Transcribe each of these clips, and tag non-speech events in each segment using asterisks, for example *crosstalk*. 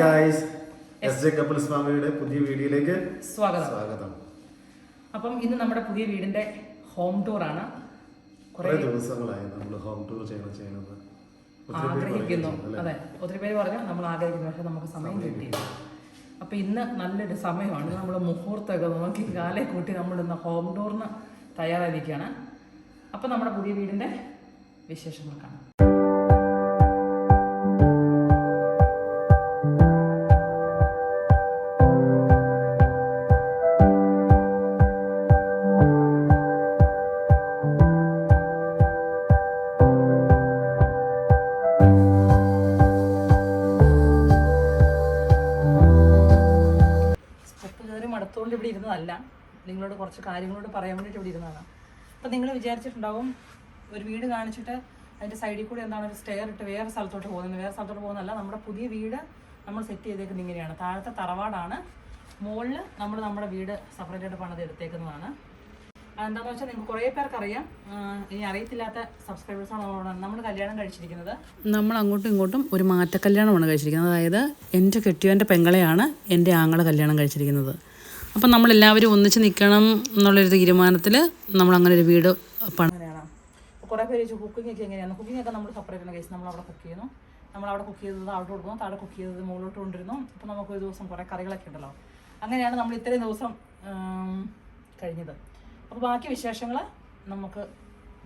Guys S J couples ഫാമിലിയുടെ പുതിയ വീഡിയോയിലേക്ക് സ്വാഗതം. സ്വാഗതം. അപ്പം ഇന്ന് നമ്മുടെ പുതിയ വീടിന്റെ ഹോം ടൂർ ആണ്. കുറേ ദിവസങ്ങളായി നമ്മൾ ഹോം ടൂർ ചെയ്യണം ചെയ്യണമെന്ന് ആഗ്രഹിക്കുന്നു? അതെ ഒത്തിരി പേര് പറഞ്ഞു നമ്മൾ ആഗ്രഹിക്കുന്നു പക്ഷെ നമുക്ക് സമയം കിട്ടിയില്ല. അപ്പൊ ഇന്ന് നല്ലൊരു സമയമാണ്. നമ്മൾ മുഹൂർത്തമൊക്കെ നോക്കി കാലെ കൂട്ടി നമ്മൾ ഇന്ന് ഹോം ടൂറിന് തയ്യാറായിരിക്കുകയാണ്. അപ്പൊ നമ്മുടെ പുതിയ വീടിന്റെ വിശേഷങ്ങൾ കാണാം. സ്റ്റെപ്പ് കയറി മടുത്തുകൊണ്ട് ഇവിടെ ഇരുന്നതല്ല. നിങ്ങളോട് കുറച്ച് കാര്യങ്ങളോട് പറയാൻ വേണ്ടിയിട്ട് ഇവിടെ ഇരുന്നതാണ് അപ്പം നിങ്ങൾ വിചാരിച്ചിട്ടുണ്ടാവും ഒരു വീട് കാണിച്ചിട്ട് അതിന്റെ സൈഡിൽ കൂടി എന്താണ് ഒരു സ്റ്റെയർ ഇട്ട് വേറെ സ്ഥലത്തോട്ട് പോകുന്നത്. വേറെ സ്ഥലത്തോട്ട് പോകുന്നതല്ല നമ്മുടെ പുതിയ വീട് നമ്മൾ സെറ്റ് ചെയ്തേക്കുന്നത് ഇങ്ങനെയാണ്. താഴത്തെ തറവാടാണ്. മുകളിൽ നമ്മൾ നമ്മുടെ വീട് സെപ്പറേറ്റ് ആയിട്ട് പണിത് എടുത്തേക്കുന്നതാണ് അതെന്താണെന്ന് വെച്ചാൽ നിങ്ങൾക്ക് കുറേ പേർക്ക് അറിയാം ഇനി അറിയത്തില്ലാത്ത സബ്സ്ക്രൈബേഴ്സാണ് നമ്മൾ കല്യാണം കഴിച്ചിരിക്കുന്നത്. നമ്മൾ അങ്ങോട്ടും ഇങ്ങോട്ടും ഒരു മാറ്റ കല്യാണമാണ് കഴിച്ചിരിക്കുന്നത്. അതായത് എന്റെ കെട്ടിയവന്റെ പെങ്ങളെയാണ് എന്റെ ആങ്ങളെ കല്യാണം കഴിച്ചിരിക്കുന്നത്. അപ്പം നമ്മളെല്ലാവരും ഒന്നിച്ച് നിൽക്കണം എന്നുള്ളൊരു തീരുമാനത്തിൽ നമ്മൾ അങ്ങനെ ഒരു വീട് പണി കുറേ പേര് ചോദിച്ചു കുക്കിംഗ് ഒക്കെ എങ്ങനെയാണ് കുക്കിംഗ് ഒക്കെ നമ്മൾ സെപ്പറേറ്റ് കഴിച്ചു കേസ് നമ്മൾ അവിടെ കുക്ക് ചെയ്യുന്നു. നമ്മൾ അവിടെ കുക്ക് ചെയ്തത് അവിടെ കൊടുക്കുന്നു താഴെ കുക്ക് ചെയ്തത് മുകളിലോട്ട് കൊണ്ടിരുന്നു അപ്പോൾ നമുക്ക് ഒരു ദിവസം കുറേ കറികളൊക്കെ ഉണ്ടല്ലോ. അങ്ങനെയാണ് നമ്മൾ ഇത്രയും ദിവസം കഴിഞ്ഞത്. അപ്പോൾ ബാക്കി വിശേഷങ്ങൾ നമുക്ക്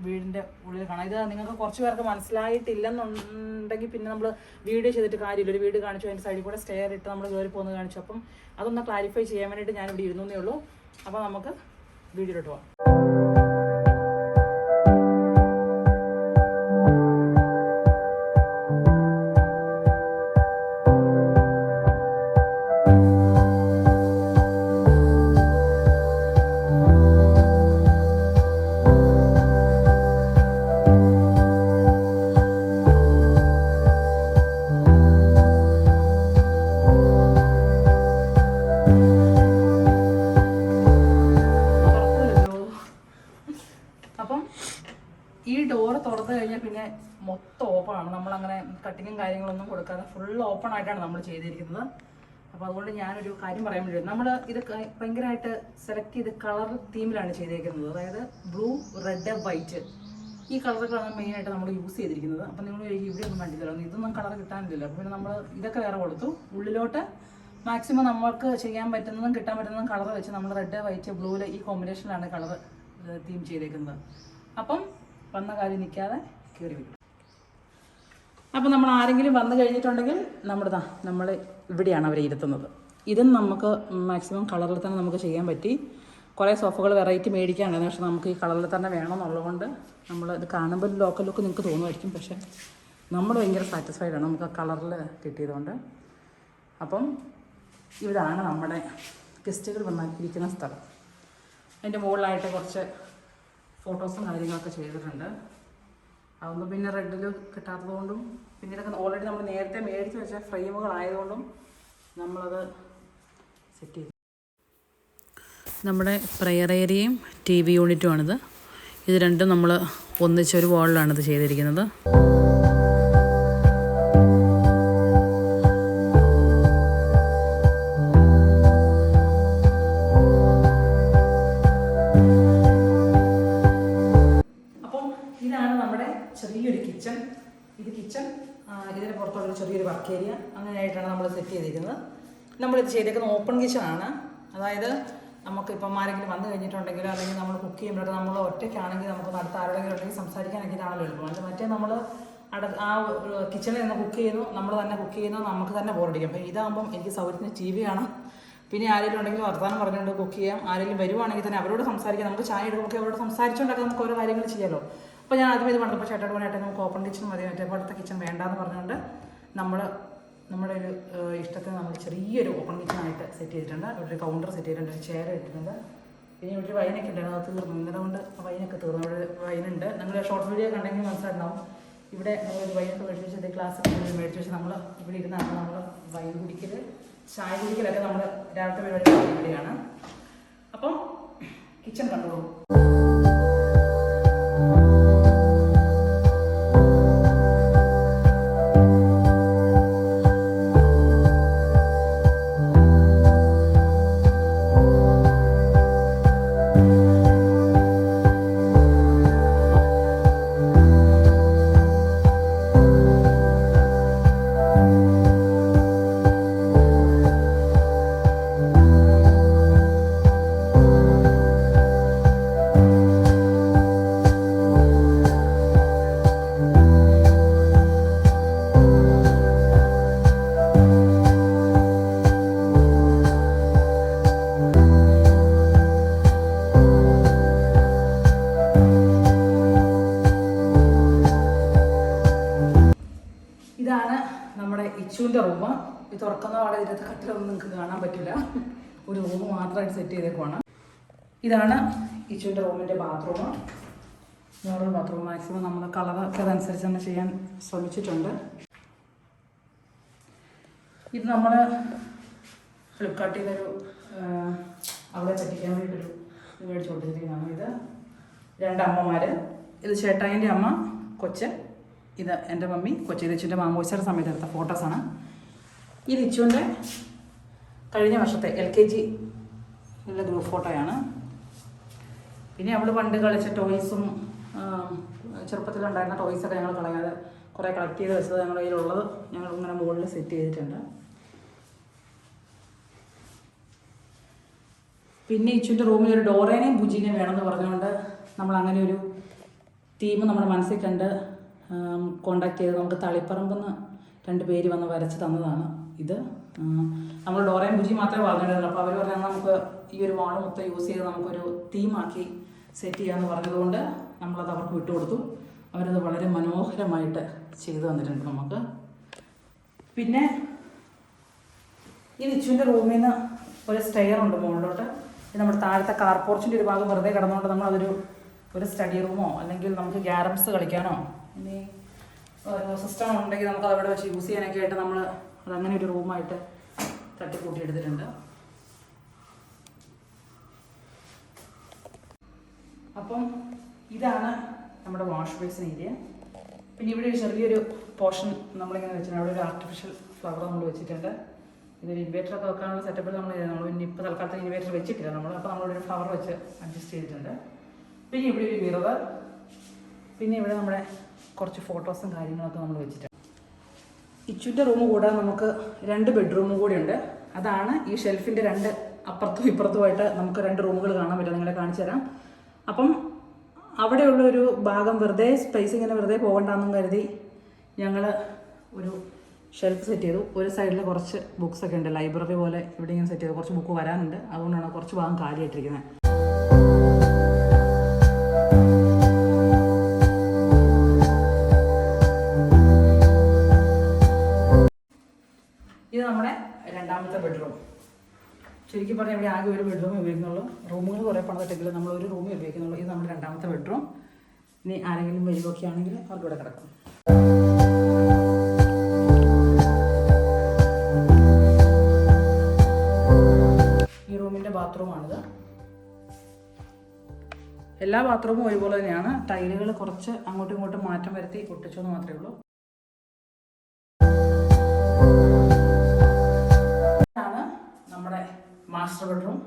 വീടിന്റെ ഉള്ളിൽ കാണാം. ഇത് നിങ്ങൾക്ക് കുറച്ച് പേർക്ക് മനസ്സിലായിട്ടില്ലെന്നുണ്ടെങ്കിൽ പിന്നെ നമ്മൾ വീഡിയോ ചെയ്തിട്ട് കാര്യമില്ല. ഒരു വീട് കാണിച്ചു അതിന്റെ സൈഡിൽ കൂടെ സ്റ്റെയർ ഇട്ട് നമ്മൾ കയറി പോകുന്നത് കാണിച്ചു. അപ്പം അതൊന്ന് ക്ലാരിഫൈ ചെയ്യാൻ വേണ്ടിയിട്ട് ഞാൻ ഇവിടെ ഇരുന്നേ ഉള്ളൂ. അപ്പോൾ നമുക്ക് വീഡിയോയിലോട്ട് പോകാം ഈ ഡോറ് തുറന്നു കഴിഞ്ഞാൽ പിന്നെ മൊത്തം ഓപ്പൺ ആണ്. നമ്മൾ അങ്ങനെ കട്ടിങ്ങും കാര്യങ്ങളൊന്നും കൊടുക്കാതെ ഫുൾ ഓപ്പൺ ആയിട്ടാണ് നമ്മൾ ചെയ്തിരിക്കുന്നത്. അപ്പോൾ അതുകൊണ്ട് ഞാനൊരു കാര്യം പറയാൻ വേണ്ടി നമ്മൾ ഇത് ഭയങ്കരമായിട്ട് സെലക്ട് ചെയ്ത് കളർ തീമിലാണ് ചെയ്തിരിക്കുന്നത് അതായത് ബ്ലൂ റെഡ് വൈറ്റ് ഈ കളറുകളാണ് മെയിനായിട്ട് നമ്മൾ യൂസ് ചെയ്തിരിക്കുന്നത്. അപ്പം നിങ്ങൾ ഇവിടെ ഒന്നും കണ്ടില്ലല്ലോ. ഇതൊന്നും കളർ കിട്ടാനില്ലല്ലോ. പിന്നെ നമ്മൾ ഇതൊക്കെ വേറെ കൊടുത്തു. ഉള്ളിലോട്ട് മാക്സിമം നമ്മൾക്ക് ചെയ്യാൻ പറ്റുന്നതും കിട്ടാൻ പറ്റുന്നതും കളർ വെച്ച് നമ്മൾ റെഡ് വൈറ്റ് ബ്ലൂവിൽ ഈ കോമ്പിനേഷനിലാണ് കളർ തീം ചെയ്തേക്കുന്നത്. അപ്പം വന്ന കാര്യം നിൽക്കാതെ കയറി വരും അപ്പോൾ നമ്മൾ ആരെങ്കിലും വന്നു കഴിഞ്ഞിട്ടുണ്ടെങ്കിൽ നമ്മുടെ നമ്മൾ ഇവിടെയാണ് അവരെ ഇരുത്തുന്നത്. ഇതും നമുക്ക് മാക്സിമം കളറിൽ തന്നെ നമുക്ക് ചെയ്യാൻ പറ്റി. കുറേ സോഫകൾ വെറൈറ്റി മേടിക്കാനുണ്ട് പക്ഷെ നമുക്ക് ഈ കളറിൽ തന്നെ വേണമെന്നുള്ളതുകൊണ്ട് നമ്മൾ ഇത് കാണുമ്പോൾ ലോക്കൽ ലുക്ക് നിങ്ങൾക്ക് തോന്നുമായിരിക്കും. പക്ഷേ നമ്മൾ ഭയങ്കര സാറ്റിസ്ഫൈഡ് ആണ്. നമുക്ക് ആ കളറിൽ കിട്ടിയതുകൊണ്ട്. അപ്പം ഇതാണ് നമ്മുടെ ഗസ്റ്റുകൾ വന്നിരിക്കുന്ന സ്ഥലം. അതിന്റെ മുകളിലായിട്ട് കുറച്ച് ഫോട്ടോസും കാര്യങ്ങളൊക്കെ ചെയ്തിട്ടുണ്ട്. അതൊന്നും പിന്നെ റെഡിൽ കിട്ടാത്തതുകൊണ്ടും പിന്നെ ഇതൊക്കെ ഓൾറെഡി നമ്മൾ നേരത്തെ മേടിച്ച് വെച്ച ഫ്രെയിമുകളായതുകൊണ്ടും നമ്മളത് സെറ്റ് ചെയ്തു. നമ്മുടെ പ്രെയർ ഏരിയയും ടി വി യൂണിറ്റുമാണിത് ഇത് രണ്ടും നമ്മൾ ഒന്നിച്ചൊരു വാളിലാണിത് ചെയ്തിരിക്കുന്നത്. നമ്മളിത് ചെയ്തേക്കുന്ന ഓപ്പൺ കിച്ചണാണ് ആണ്. അതായത് നമുക്കിപ്പം ആരെങ്കിലും വന്നു കഴിഞ്ഞിട്ടുണ്ടെങ്കിലോ അല്ലെങ്കിൽ നമ്മൾ കുക്ക് ചെയ്യുമ്പോഴൊക്കെ നമ്മൾ ഒറ്റയ്ക്കാണെങ്കിൽ നമുക്ക് അടുത്ത ആരോടെങ്കിലും ഉണ്ടെങ്കിൽ സംസാരിക്കാനൊക്കെ ഇതാണല്ലോ എളുപ്പം. അത് മറ്റേ നമ്മൾ അട ആ കിച്ചണിൽ നിന്ന് കുക്ക് ചെയ്യുന്നു നമ്മൾ തന്നെ കുക്ക് ചെയ്യുന്നു നമുക്ക് തന്നെ ബോറടിക്കും അപ്പം ഇതാകുമ്പം എനിക്ക് സൗകര്യത്തിന് ടി വി കാണാം. പിന്നെ ആരെങ്കിലും ഉണ്ടെങ്കിൽ വർത്തമാനം പറഞ്ഞുകൊണ്ട് കുക്ക് ചെയ്യാം. ആരെങ്കിലും വരുവാണെങ്കിൽ തന്നെ അവരോട് സംസാരിക്കാം. നമുക്ക് ചായ എടുക്കുമ്പോൾ അവരോട് സംസാരിച്ചുകൊണ്ടൊക്കെ നമുക്ക് ഓരോ കാര്യങ്ങൾ ചെയ്യാമല്ലോ അപ്പോൾ ഞാൻ ആദ്യം ഇത് പറഞ്ഞപ്പോൾ ചേട്ടോട് പറഞ്ഞിട്ട് നമുക്ക് ഓപ്പൺ കിച്ചൺ മതി മറ്റേ പോലത്തെ കിച്ചൺ വേണ്ടാന്ന് പറഞ്ഞുകൊണ്ട് നമ്മൾ നമ്മുടെ ഒരു ഇഷ്ടത്തിന് നമ്മൾ ചെറിയൊരു ഓപ്പൺ കിച്ചണായിട്ട് സെറ്റ് ചെയ്തിട്ടുണ്ട്. ഇവിടെ ഒരു കൗണ്ടർ സെറ്റ് ചെയ്തിട്ടുണ്ട് ഒരു ചെയർ ഇട്ടിട്ടുണ്ട്. പിന്നെ ഇവിടെ ഒരു വൈനൊക്കെ ഉണ്ടായിരുന്നു അത് തീർന്നു. ഇന്നലെ കൊണ്ട് വൈനൊക്കെ തീർന്നു. ഇവിടെ വൈനുണ്ട്. നിങ്ങൾ ഷോർട്ട് വീഡിയോ കണ്ടെങ്കിൽ മനസ്സിലാക്കണം ഇവിടെ നമ്മളൊരു വൈനൊക്കെ മേടിച്ച് വെച്ച് ക്ലാസ് മേടിച്ച് വെച്ച് നമ്മൾ ഇവിടെ ഇരുന്നാണ് നമ്മൾ വൈൻ കുടിക്കൽ ചായ കുടിക്കലൊക്കെ നമ്മൾ രാവിലത്തെ പരിപാടി ഇവിടെയാണ് അപ്പം കിച്ചൺ കണ്ടോളൂ ഇച്ചുവിന്റെ റൂം. ഇത് തുറക്കുന്ന പാടെ ഇതിനകത്ത് കട്ടിലൊന്നും നിങ്ങൾക്ക് കാണാൻ പറ്റില്ല. ഒരു റൂം മാത്രമായിട്ട് സെറ്റ് ചെയ്തേക്കുവാണ്. ഇതാണ് ഇച്ചുവിന്റെ റൂമിന്റെ ബാത്റൂം. Normal bathroom. മാക്സിമം നമ്മൾ കളറൊക്കെ അതനുസരിച്ച് തന്നെ ചെയ്യാൻ ശ്രമിച്ചിട്ടുണ്ട്. ഇത് നമ്മൾ ഫ്ലിപ്കാർട്ടിൽ നിന്നൊരു അവിടെ പറ്റിക്കാൻ വേണ്ടിയിട്ടൊരു മേടിച്ചു കൊടുത്തിരിക്കുന്നതാണ് ഇത് രണ്ടമ്മമാർ ഇത് ചേട്ടായിന്റെ അമ്മ കൊച്ച്. ഇത് എന്റെ മമ്മി കൊച്ചി ഇത് ഇച്ചുവിന്റെ മാമോച്ചയുടെ സമയത്ത് എടുത്ത ഫോട്ടോസാണ് ഈ ലിച്ചുവിന്റെ കഴിഞ്ഞ വർഷത്തെ എൽ കെ ജി ഉള്ള ഗ്രൂപ്പ് ഫോട്ടോയാണ് പിന്നെ അവൾ പണ്ട് കളിച്ച ടോയ്സും ചെറുപ്പത്തിലുണ്ടായിരുന്ന ടോയ്സൊക്കെ ഞങ്ങൾ കളയാതെ കുറേ കളക്ട് ചെയ്ത് വെച്ചത് ഞങ്ങളുടെ കയ്യിലുള്ളത് ഞങ്ങൾ ഇങ്ങനെ മുകളിൽ സെറ്റ് ചെയ്തിട്ടുണ്ട്. പിന്നെ ഇച്ചുവിന്റെ റൂമിൽ ഒരു ഡോറേനെയും ബുജീനെയും വേണമെന്ന് പറഞ്ഞുകൊണ്ട് നമ്മൾ അങ്ങനെ ഒരു തീം നമ്മുടെ മനസ്സിൽ കണ്ട് കോണ്ടാക്ട് ചെയ്ത് നമുക്ക് തളിപ്പറമ്പെന്ന് രണ്ട് പേര് വന്ന് വരച്ച് തന്നതാണ് ഇത്. നമ്മൾ ഡോറയും ബുജി മാത്രമേ പറഞ്ഞിട്ടുള്ളൂ അപ്പോൾ അവർ പറഞ്ഞാൽ നമുക്ക് ഈ ഒരു വാൾ മൊത്തം യൂസ് ചെയ്ത് നമുക്കൊരു തീമാക്കി സെറ്റ് ചെയ്യാമെന്ന് പറഞ്ഞതുകൊണ്ട് നമ്മളത് അവർക്ക് വിട്ടുകൊടുത്തു അവരത് വളരെ മനോഹരമായിട്ട് ചെയ്തു തന്നിട്ടുണ്ട് നമുക്ക്. പിന്നെ ഈ നിച്ചുവിന്റെ റൂമിൽ നിന്ന് ഒരു സ്റ്റെയർ ഉണ്ട് മുകളിലോട്ട്. ഇത് നമ്മുടെ താഴത്തെ കാർ പോർച്ചിന്റെ ഒരു ഭാഗം വെറുതെ കിടന്നുകൊണ്ട് നമ്മളതൊരു ഒരു സ്റ്റഡി റൂമോ അല്ലെങ്കിൽ നമുക്ക് ഗ്യാരംസ് കളിക്കാനോ ഇനി ഓരോ സിസ്റ്റം ഉണ്ടെങ്കിൽ നമുക്ക് അവിടെ വെച്ച് യൂസ് ചെയ്യാനൊക്കെ ആയിട്ട് നമ്മൾ അതങ്ങനെ ഒരു റൂമായിട്ട് തട്ടിക്കൂട്ടി എടുത്തിട്ടുണ്ട്. അപ്പം ഇതാണ് നമ്മുടെ വാഷ് ബേസിൻ ഏരിയ പിന്നെ ഇവിടെ ഒരു ചെറിയൊരു പോർഷൻ നമ്മളിങ്ങനെ വെച്ചിട്ടുണ്ട്. അവിടെ ഒരു ആർട്ടിഫിഷ്യൽ ഫ്ലവർ നമ്മൾ വെച്ചിട്ടുണ്ട്. ഇതൊരു ഇൻവേറ്റർ ഒക്കെ വെക്കാനുള്ള സെറ്റപ്പിൽ നമ്മൾ നമ്മൾ പിന്നെ ഇപ്പോൾ തൽക്കാലത്ത് ഇൻവേറ്റർ വെച്ചിട്ടില്ല നമ്മൾ. അപ്പോൾ നമ്മളൊരു ഫ്ലവർ വെച്ച് അഡ്ജസ്റ്റ് ചെയ്തിട്ടുണ്ട്. പിന്നെ ഇവിടെ ഒരു മിറർ പിന്നെ ഇവിടെ നമ്മുടെ കുറച്ച് ഫോട്ടോസും കാര്യങ്ങളൊക്കെ നമ്മൾ വെച്ചിട്ടാണ് ഇച്ചുവിന്റെ റൂം കൂടാതെ നമുക്ക് രണ്ട് ബെഡ്റൂമും കൂടി ഉണ്ട്. അതാണ് ഈ ഷെൽഫിന്റെ രണ്ട് അപ്പുറത്തും ഇപ്പുറത്തുമായിട്ട് നമുക്ക് രണ്ട് റൂമുകൾ കാണാൻ പറ്റും. നിങ്ങളെ കാണിച്ചു തരാം. അപ്പം അവിടെയുള്ള ഒരു ഭാഗം വെറുതെ സ്പേസ് ഇങ്ങനെ വെറുതെ പോകണ്ടെന്നും കരുതി ഞങ്ങൾ ഒരു ഷെൽഫ് സെറ്റ് ചെയ്തു. ഒരു സൈഡിൽ കുറച്ച് ബുക്സൊക്കെ ഉണ്ട്. ലൈബ്രറി പോലെ ഇവിടെ ഇങ്ങനെ സെറ്റ് ചെയ്തു. കുറച്ച് ബുക്ക് വരാനുണ്ട്. അതുകൊണ്ടാണ് കുറച്ച് ഭാഗം കാലിയായിട്ടിരിക്കുന്നത് ശരിക്കും പറഞ്ഞാൽ ഇവിടെ ആകെ ഒരു ബെഡ്റൂമേ ഉപയോഗിക്കുന്നുള്ളൂ. റൂമുകൾ കുറേ പണിതിട്ടെങ്കിലും നമ്മൾ ഒരു റൂമേ ഉപയോഗിക്കുന്നുള്ളൂ. ഇത് നമ്മുടെ രണ്ടാമത്തെ ബെഡ്റൂം ഇനി ആരെങ്കിലും വരുമൊക്കെ ആണെങ്കിൽ അവർക്ക് ഇവിടെ കിടക്കാം. ഈ റൂമിന്റെ ബാത്റൂമാണിത് എല്ലാ ബാത്റൂമും ഒരുപോലെ തന്നെയാണ്. ടൈലുകൾ കുറച്ച് അങ്ങോട്ടും ഇങ്ങോട്ടും മാറ്റം വരുത്തി ഒട്ടിച്ചെന്ന് മാത്രമേ ഉള്ളൂ. നമ്മുടെ മാസ്റ്റർ ബെഡ്റൂം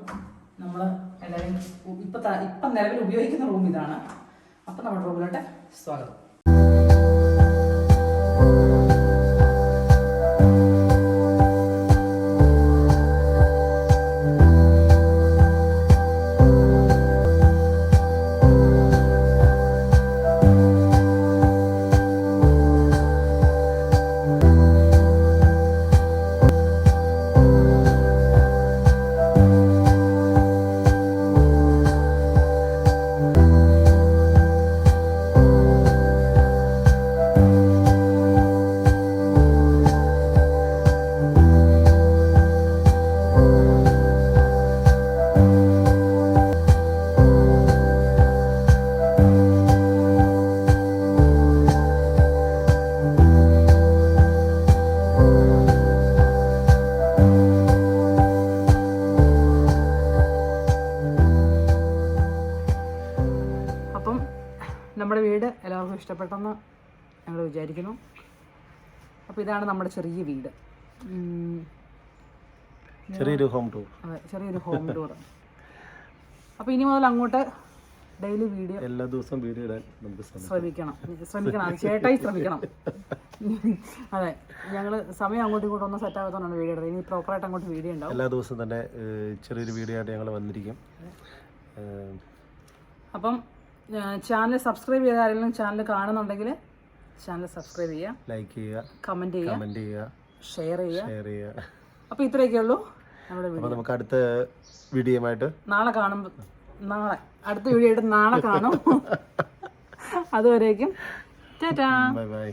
നമ്മൾ എല്ലാവരും ഇപ്പം ഇപ്പം നിലവിൽ ഉപയോഗിക്കുന്ന റൂം ഇതാണ്. അപ്പം നമ്മുടെ റൂമിലോട്ട് സ്വാഗതം. വീട് എല്ലാവർക്കും ഇഷ്ടപ്പെട്ടെന്ന് ഞങ്ങൾ വിചാരിക്കുന്നു. അപ്പോൾ ഇതാണ് നമ്മുടെ ചെറിയ വീട്. ചെറിയൊരു ഹോം ടൂർ അതെ ചെറിയൊരു ഹോം ടൂർ അപ്പോൾ ഇനി മുതൽ അങ്ങോട്ട് ഡെയിലി വീഡിയോ എല്ലാ ദിവസവും വീഡിയോ ഇടാൻ നമുക്ക് ശ്രമിക്കണം. ശ്രമിക്കണം. ചേട്ടായി ശ്രമിക്കണം. അതെ ഞങ്ങൾ സമയം അങ്ങോട്ടും ഇങ്ങോട്ടും ഒന്നും സെറ്റ് ആകാത്തതുകൊണ്ടാണ് വീഡിയോ ഇടുന്നത്. ഇനി പ്രോപ്പറായിട്ട് അങ്ങോട്ട് വീഡിയോ ഉണ്ടാവും. എല്ലാ ദിവസവും തന്നെ ചെറിയൊരു വീഡിയോ ആയിട്ട് ഞങ്ങൾ വന്നിരിക്കും. അപ്പം ചാനൽ സബ്സ്ക്രൈബ് ചെയ്ത ആരെങ്കിലും ചാനൽ കാണുന്നുണ്ടെങ്കിൽ ചാനൽ സബ്സ്ക്രൈബ് ചെയ്യുക ലൈക്ക് ചെയ്യുക. കമന്റ് ചെയ്യുക കമന്റ് ചെയ്യുക. ഷെയർ ചെയ്യുക. ഷെയർ ചെയ്യുക. അപ്പോൾ ഇത്രയൊക്കെ ഉള്ളൂ നമ്മുടെ വീഡിയോ നമുക്ക് അടുത്ത വീഡിയോയുമായിട്ട് നാളെ കാണുമ്പോൾ നാളെ അടുത്ത വീഡിയോ ആയിട്ട് നാളെ കാണും. *laughs* അതുവരേക്കും ടാറ്റാ. Bye bye